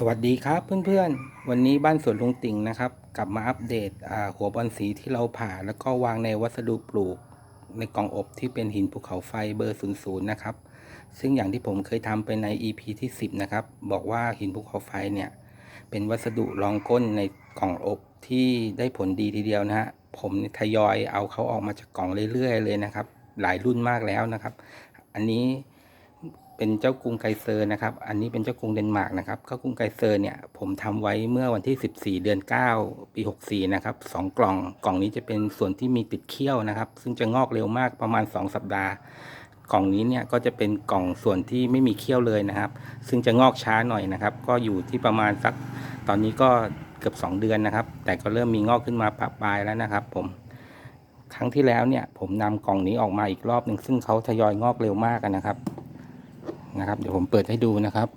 สวัสดีครับเพื่อนๆ วันนี้บ้านสวนลุงติ่งนะครับ กลับมาอัปเดตหัวบอลสีที่เราผ่าแล้วก็วางในวัสดุปลูก ในกล่องอบที่เป็นหินภูเขาไฟเบอร์ 00 นะครับ ซึ่งอย่างที่ผมเคยทำไปใน EP ที่ 10 นะครับ บอกว่าหินภูเขาไฟเนี่ย เป็นวัสดุรองก้นในกล่องอบที่ได้ผลดีทีเดียวนะฮะผมทยอยเอาเขาออกมาจากกล่องเรื่อยๆ เลยนะครับ หลายรุ่นมากแล้วนะครับ อันนี้ เป็นเจ้ากรุงไกเซอร์นะครับ อันนี้เป็นเจ้ากรุงเดนมาร์กนะครับเจ้ากรุงไกเซอร์เนี่ยผมทำไว้เมื่อวันที่ 14 เดือน 9 ปี 64 นะครับสองกล่อง กล่องนี้จะเป็นส่วนที่มีติดเขี้ยวนะครับ ซึ่งจะงอกเร็วมากประมาณ 2 สัปดาห์ กล่องนี้เนี่ยก็จะเป็นกล่องส่วนที่ไม่มีเขี้ยวเลยนะครับ ซึ่งจะงอกช้าหน่อยนะครับ ก็อยู่ที่ประมาณสัก ตอนนี้ก็เกือบ 2 เดือนนะครับ แต่ก็เริ่มมีงอกขึ้นมาปะปลายแล้วนะครับ ผมครั้งที่แล้วเนี่ยผมนำกล่องนี้ออกมาอีกรอบหนึ่งซึ่งเขาทยอยงอกเร็วมากนะครับ นะครับ เดี๋ยวผมเปิดให้ดูนะครับ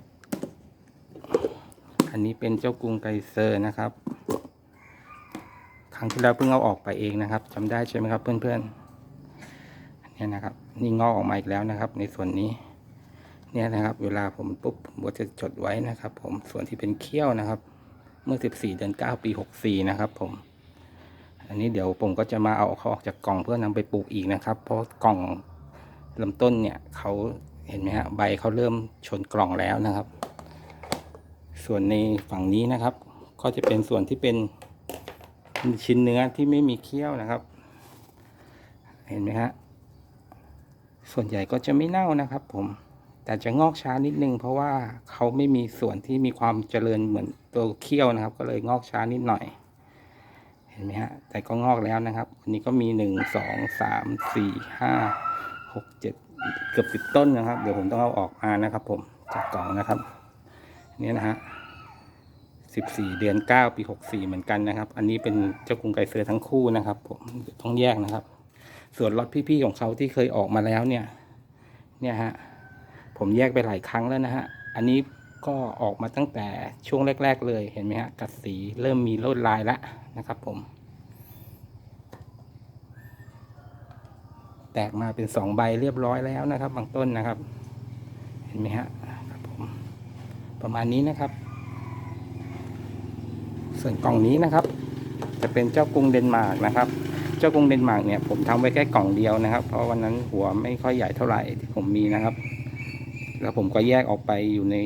อันนี้เป็นเจ้ากรุงไกเซอร์นะครับ ครั้งที่แล้วเพิ่งเอาออกไปเองนะครับจำได้ใช่ไหมครับเพื่อนๆเนี่ยนะครับ นี่งอกออกมาอีกแล้วนะครับ ในส่วนนี้ เนี่ยนะครับ เวลาผมปุ๊บผมก็จะจดไว้นะครับ ผมส่วนที่เป็นเขี้ยวนะครับ เมื่อ 14 เดือน 9 ปี 64 นะครับ ผมอันนี้เดี๋ยวผมก็จะมาเอาเขาออกจากกล่องเพื่อนำไปปลูกอีกนะครับ เพราะกล่องลำต้นเนี่ยเขา เห็นไหมฮะใบเขาเริ่มชนกล่องแล้วนะครับ ส่วนในฝั่งนี้นะครับ ก็จะเป็นส่วนที่เป็นชิ้นเนื้อที่ไม่มีเขี้ยวนะครับ เห็นไหมฮะส่วนใหญ่ก็จะไม่เน่านะครับ ผม แต่จะงอกช้านิดนึง เพราะว่าเขาไม่มีส่วนที่มีความเจริญเหมือนตัวเขี้ยวนะครับ ก็เลยงอกช้านิดหน่อย เห็นไหมฮะ แต่ก็งอกแล้วนะครับ วันนี้ก็มีหนึ่งสองสามสี่ห้าหกเจ็ด เกือบสิบต้นนะครับ เดี๋ยวผมต้องเอาออกมานะครับ ผมจากกล่องนะครับนี่นะฮะสิบสี่เดือนเก้าปีหกสี่เหมือนกันนะครับ อันนี้เป็นเจ้ากรุงไกเซอร์ทั้งคู่นะครับ ผมต้องแยกนะครับ ส่วนรถพี่ๆของเขาที่เคยออกมาแล้วเนี่ย เนี่ยฮะผมแยกไปหลายครั้งแล้วนะฮะอันนี้ก็ออกมาตั้งแต่ช่วงแรก ๆ เลยเห็นไหมฮะกัดสีเริ่มมีลวดลายแล้วนะครับ ผม แตกมาเป็นสองใบเรียบร้อยแล้วนะครับ บางต้นนะครับ เห็นไหมฮะครับผมประมาณนี้นะครับ ส่วนกล่องนี้นะครับ จะเป็นเจ้ากรุงเดนมาร์กนะครับ เจ้ากรุงเดนมาร์กเนี่ยผมทำไว้แค่กล่องเดียวนะครับ เพราะวันนั้นหัวไม่ค่อยใหญ่เท่าไหร่ที่ผมมีนะครับ แล้วผมก็แยกออกไปอยู่ใน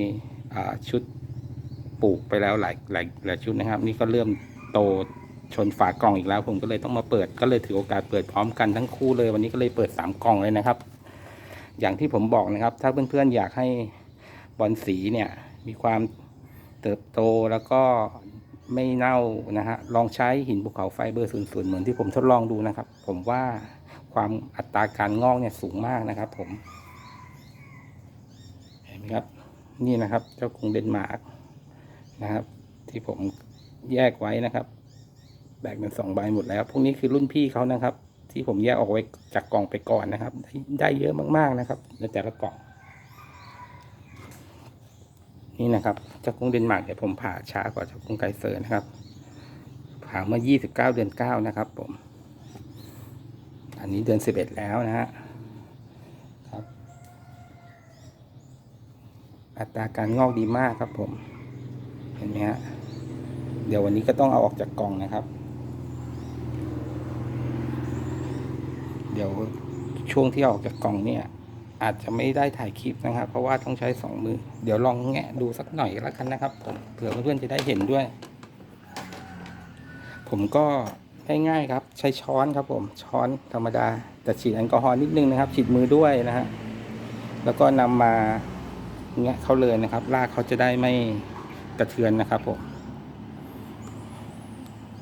ชุดปลูกไปแล้วหลายหลายหลายชุดนะครับ นี่ก็เริ่มโต ชนฝากล่องอีกแล้ว ผมก็เลยต้องมาเปิดก็เลยถือโอกาสเปิดพร้อมกันทั้งคู่เลย วันนี้ก็เลยเปิดสามกล่องเลยนะครับ อย่างที่ผมบอกนะครับ ถ้าเพื่อนๆอยากให้บอลสีเนี่ย มีความเติบโตแล้วก็ไม่เน่านะฮะลองใช้หินภูเขาไฟเบอร์ศูนย์ศูนย์เหมือนที่ผมทดลองดูนะครับ ผมว่าความอัตราการงอกเนี่ยสูงมากนะครับ ผม เห็นไหมครับ นี่นะครับ เจ้ากรุงเดนมาร์กนะครับ ที่ผมแยกไว้นะครับ แบ่งเป็นสองใบหมดแล้ว พวกนี้คือรุ่นพี่เขานะครับ ที่ผมแยกออกไว้จากกล่องไปก่อนนะครับ ได้ได้เยอะมากๆนะครับในแต่ละกล่อง นี่นะครับเจ้ากรุงเดนมาร์กเดี๋ยวผมผ่าช้ากว่าเจ้ากรุงไกเซอร์นะครับ ผ่าเมื่อ29เดือน9นะครับ ผม อันนี้เดือน11แล้วนะฮะครับ อัตราการงอกดีมากครับผม เห็นไหมฮะเดี๋ยววันนี้ก็ต้องเอาออกจากกล่องนะครับ เดี๋ยวช่วงที่ออกจากกล่องเนี่ย อาจจะไม่ได้ถ่ายคลิปนะครับ เพราะว่าต้องใช้สองมือ เดี๋ยวลองแงะดูสักหน่อยแล้วกันนะครับผมเผื่อเพื่อนๆจะได้เห็นด้วย ผมก็ง่ายๆครับ ใช้ช้อนครับผมช้อนธรรมดา แต่ฉีดแอลกอฮอล์นิดนึงนะครับ ฉีดมือด้วยนะฮะแล้วก็นำมาแงะเขาเลยนะครับรากเขาจะได้ไม่กระเทือนนะครับผม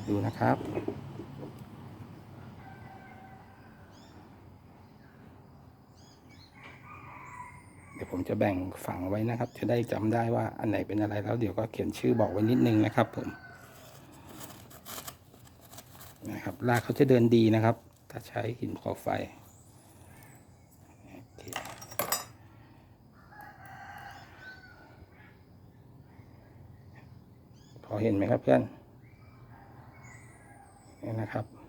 ดูนะครับ เดี๋ยว ผมจะแบ่งฝังไว้นะครับ จะได้จำได้ว่าอันไหนเป็นอะไรแล้วเดี๋ยวก็เขียนชื่อบอกไว้นิดนึงนะครับ ผมนะครับรากเขาจะเดินดีนะครับ ถ้าใช้หินขาไฟพอเห็นไหมครับเพื่อนนี่นะครับ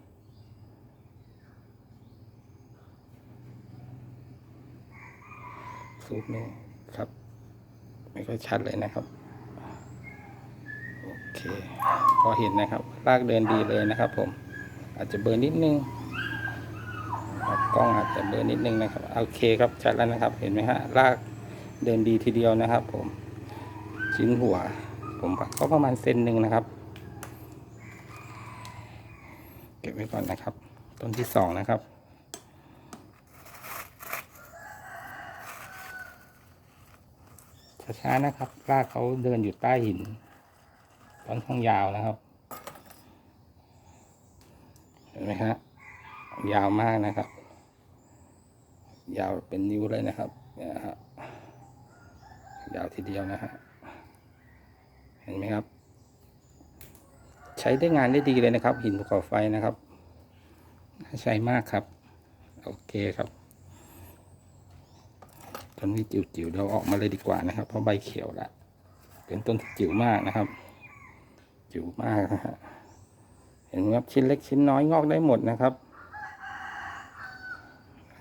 ซูมนี่ครับ ไม่ค่อยชัดเลยนะครับโอเคพอเห็นนะครับลากเดินดีเลยนะครับ ผม อาจจะเบอร์นิดนึงกล้องอาจจะเบอร์นิดนึงนะครับโอเคครับชัดแล้วนะครับ เห็นไหมฮะลากเดินดีทีเดียวนะครับ ผมชิ้นหัว ผมก็ประมาณเซนหนึ่งนะครับ เก็บไว้ก่อนนะครับ ต้นที่สองนะครับ ช้าๆนะครับลากเขาเดินอยู่ใต้หินต้นข้างยาวนะครับ เห็นไหมฮะยาวมากนะครับ ยาวเป็นนิ้วเลยนะครับนี่ยฮะยาวทีเดียวนะฮะเห็นไหมครับ ใช้ได้งานได้ดีเลยนะครับ หินภูเขาไฟนะครับใช้มากครับ โอเคครับ ต้นนี้จิ๋วๆเราออกมาเลยดีกว่านะครับ เพราะใบเขียวละเป็นต้นที่จิ๋วมากนะครับ จิ๋วมากนะฮะเห็นไหมครับชิ้นเล็กชิ้นน้อยงอกได้หมดนะครับ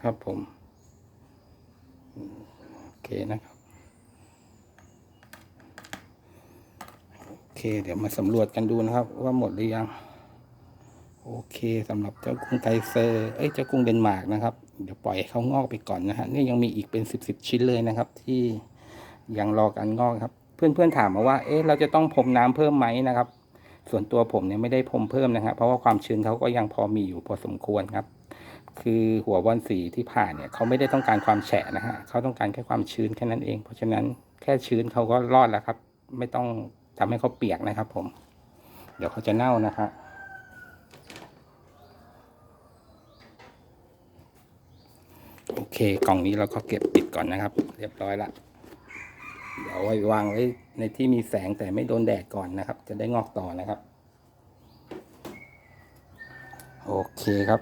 ครับผมโอเคนะครับโอเคเดี๋ยวมาสำรวจกันดูนะครับ ว่าหมดหรือยัง โอเคสำหรับเจ้ากรุงไกเซอร์เอ้ยเจ้ากรุงเดนมาร์กนะครับ เดี๋ยวปล่อยเขางอกไปก่อนนะฮะนี่ยังมีอีกเป็นสิบสิบชิ้นเลยนะครับ ที่ยังรอการงอกครับ เพื่อนๆถามมาว่า เอ๊ะเราจะต้องพรมน้ำเพิ่มไหมนะครับ ส่วนตัวผมเนี่ยไม่ได้พรมเพิ่มนะครับเพราะว่าความชื้นเขาก็ยังพอมีอยู่พอสมควรครับ คือหัวบอลสีที่ผ่านเนี่ยเขาไม่ได้ต้องการความแฉะนะฮะเขาต้องการแค่ความชื้นแค่นั้นเอง เพราะฉะนั้นแค่ชื้นเขาก็รอดแล้วครับ ไม่ต้องทำให้เขาเปียกนะครับ ผม เดี๋ยวเขาจะเน่านะครับ โอ เคกล่องนี้เราก็เก็บปิดก่อนนะครับ เรียบร้อยละเดี๋ยวไว้วางไว้ในที่มีแสงแต่ไม่โดนแดดก่อนนะครับ จะได้งอกต่อนะครับ โอเคครับ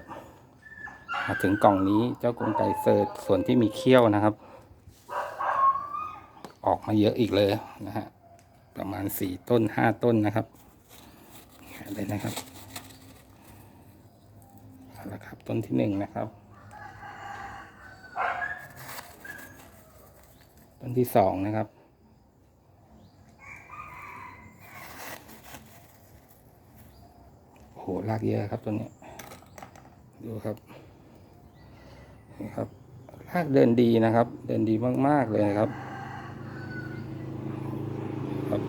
มาถึงกล่องนี้เจ้ากรงไก่เซิร์ชส่วนที่มีเขี้ยวนะครับ ออกมาเยอะอีกเลยนะฮะประมาณสี่ต้นห้าต้นนะครับเลยนะครับเอาละครับต้นที่หนึ่งนะครับ ต้นที่สองนะครับโอ้โหลากเยอะครับตัวนี้ ดูครับนี่ครับลากเดินดีนะครับ เดินดีมาก ๆ เลยนะครับ ครับ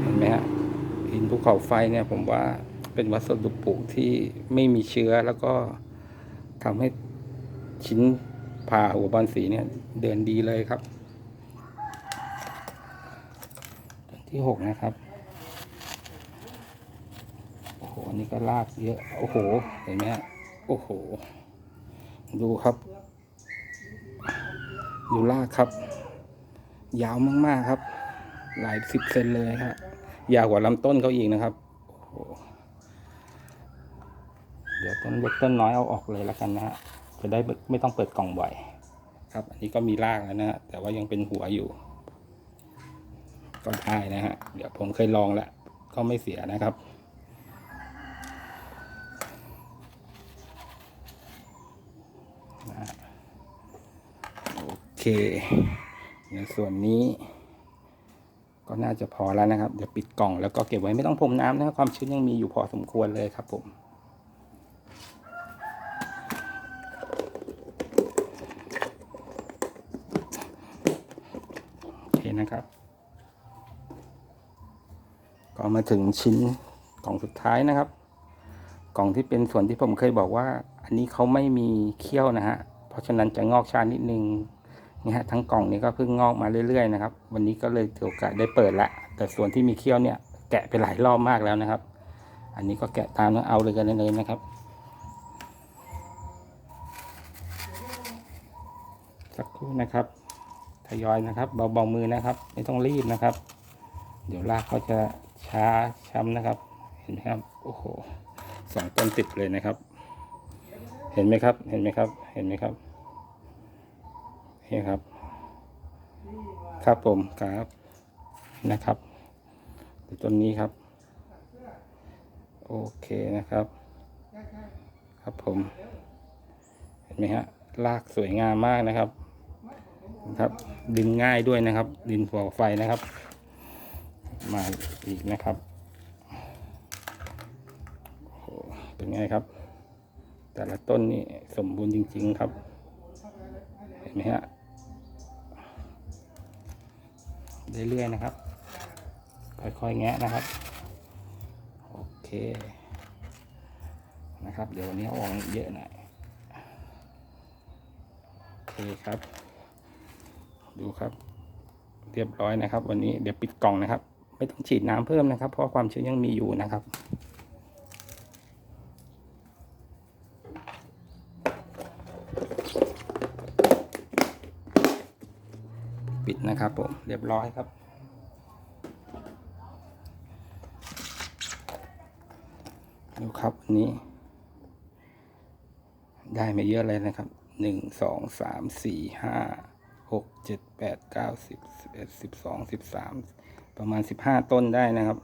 เห็นไหมฮะหินภูเขาไฟเนี่ยผมว่าเป็นวัสดุปลูกที่ไม่มีเชื้อแล้วก็ทำให้ชิ้น ผ่าหัวบอลสีเนี่ย เดินดีเลยครับต้นที่หกนะครับ โอ้โหอันนี้ก็ลากเยอะ โอ้โห เห็นไหมโอ้โห ดูครับ ดูลากครับ ยาวมาก ๆ ครับ หลายสิบเซนเลยครับยาวกว่าลำต้นเขาอีกนะครับ เดี๋ยวต้นเล็กต้นน้อยเอาออกเลยแล้วกันนะฮะ จะได้ไม่ต้องเปิดกล่องบ่อยครับ อันนี้ก็มีรากแล้วนะฮะแต่ว่ายังเป็นหัวอยู่ ก็ได้นะฮะเดี๋ยวผมเคยลองแล้วก็ไม่เสียนะครับโอเค ในส่วนนี้ ก็น่าจะพอแล้วนะครับ เดี๋ยวปิดกล่องแล้วก็เก็บไว้ไม่ต้องพรมน้ำนะคความชื้นยังมีอยู่พอสมควรเลยครับผม โอเค นะครับ ก็มาถึงชิ้นกล่องสุดท้ายนะครับ กล่องที่เป็นส่วนที่ผมเคยบอกว่า อันนี้เขาไม่มีเขี้ยวนะฮะเพราะฉะนั้นจะงอกช้านิดนึงนี่ฮะทั้งกล่องนี้ก็เพิ่งงอกมาเรื่อยๆนะครับ วันนี้ก็เลยถือโอกาสได้เปิดละ แต่ส่วนที่มีเขี้ยวเนี่ยแกะไปหลายรอบมากแล้วนะครับ อันนี้ก็แกะตามแล้วเอาเลยกันเลยนะครับ สักครู่นะครับ ทยอยนะครับ เบาๆมือนะครับ ไม่ต้องรีบนะครับ เดี๋ยวลากเขาจะช้าช้ำนะครับ เห็นไหมครับโอ้โหสองต้นติดเลยนะครับ เห็นไหมครับ เห็นไหมครับ เห็นไหมครับนี่ครับ ครับผมครับนะครับต้นนี้ครับ โอเคนะครับ ครับผม เห็นไหมฮะลากสวยงามมากนะครับ ครับ ดึงง่ายด้วยนะครับ ดินหัวไฟนะครับ มาอีกนะครับเป็นไงครับ แต่ละต้นนี่สมบูรณ์จริง ๆครับ เห็นไหมฮะเรื่อยๆนะครับ ค่อยๆแงะนะครับ โอเค นะครับ เดี๋ยววันนี้อาออกเยอะหน่อย โอเคครับ ดูครับ เรียบร้อยนะครับ วันนี้เดี๋ยวปิดกล่องนะครับ ไม่ต้องฉีดน้ำเพิ่มนะครับ เพราะความชื้นยังมีอยู่นะครับปิดนะครับผมเรียบร้อยครับ ดูครับวันนี้ ได้มาเยอะเลยนะครับหนึ่งสองสามสี่ห้า หกเจ็ดแปดเก้าสิบสิบเอ็ดสิบสองสิบสามประมาณสิบห้าต้นได้นะครับ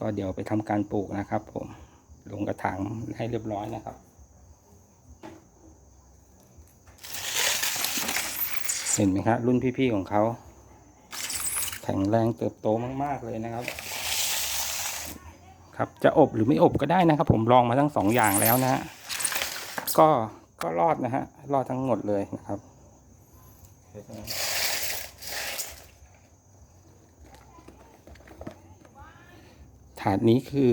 ก็เดี๋ยวไปทำการปลูกนะครับ ผมลงกระถางให้เรียบร้อยนะครับเห็นไหมครับรุ่นพี่ๆของเขา แข็งแรงเติบโตมาก ๆ เลยนะครับ ครับจะอบหรือไม่อบก็ได้นะครับ ผมลองมาทั้งสองอย่างแล้วนะฮะก็ก็รอดนะฮะรอดทั้งหมดเลยนะครับ ถาดนี้คือ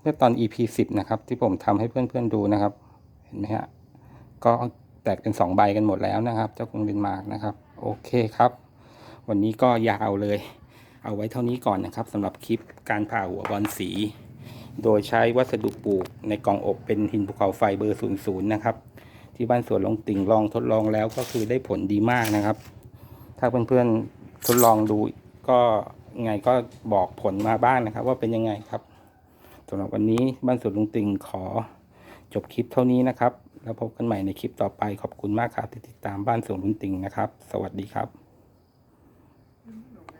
เมื่อตอน EP สิบนะครับ ที่ผมทำให้เพื่อนๆดูนะครับ เห็นไหมฮะ ก็แตกเป็นสองใบกันหมดแล้วนะครับ เจ้าคงเป็นมากนะครับ โอเคครับ วันนี้ก็ยาวเลย เอาไว้เท่านี้ก่อนนะครับสำหรับคลิปการผ่าหัวบอลสี โดยใช้วัสดุปลูกในกล่องอบเป็นหินภูเขาไฟเบอร์ 00 นะครับ ที่บ้านสวนลงติ่งลองทดลองแล้วก็คือได้ผลดีมากนะครับ ถ้าเพื่อนๆทดลองดูก็ไงก็บอกผลมาบ้างนะครับ ว่าเป็นยังไงครับสำหรับวันนี้บ้านสวนลงติ่งขอจบคลิปเท่านี้นะครับ แล้วพบกันใหม่ในคลิปต่อไปขอบคุณมากครับที่ติดตามบ้านสวนลุงติ่งนะครับ สวัสดีครับ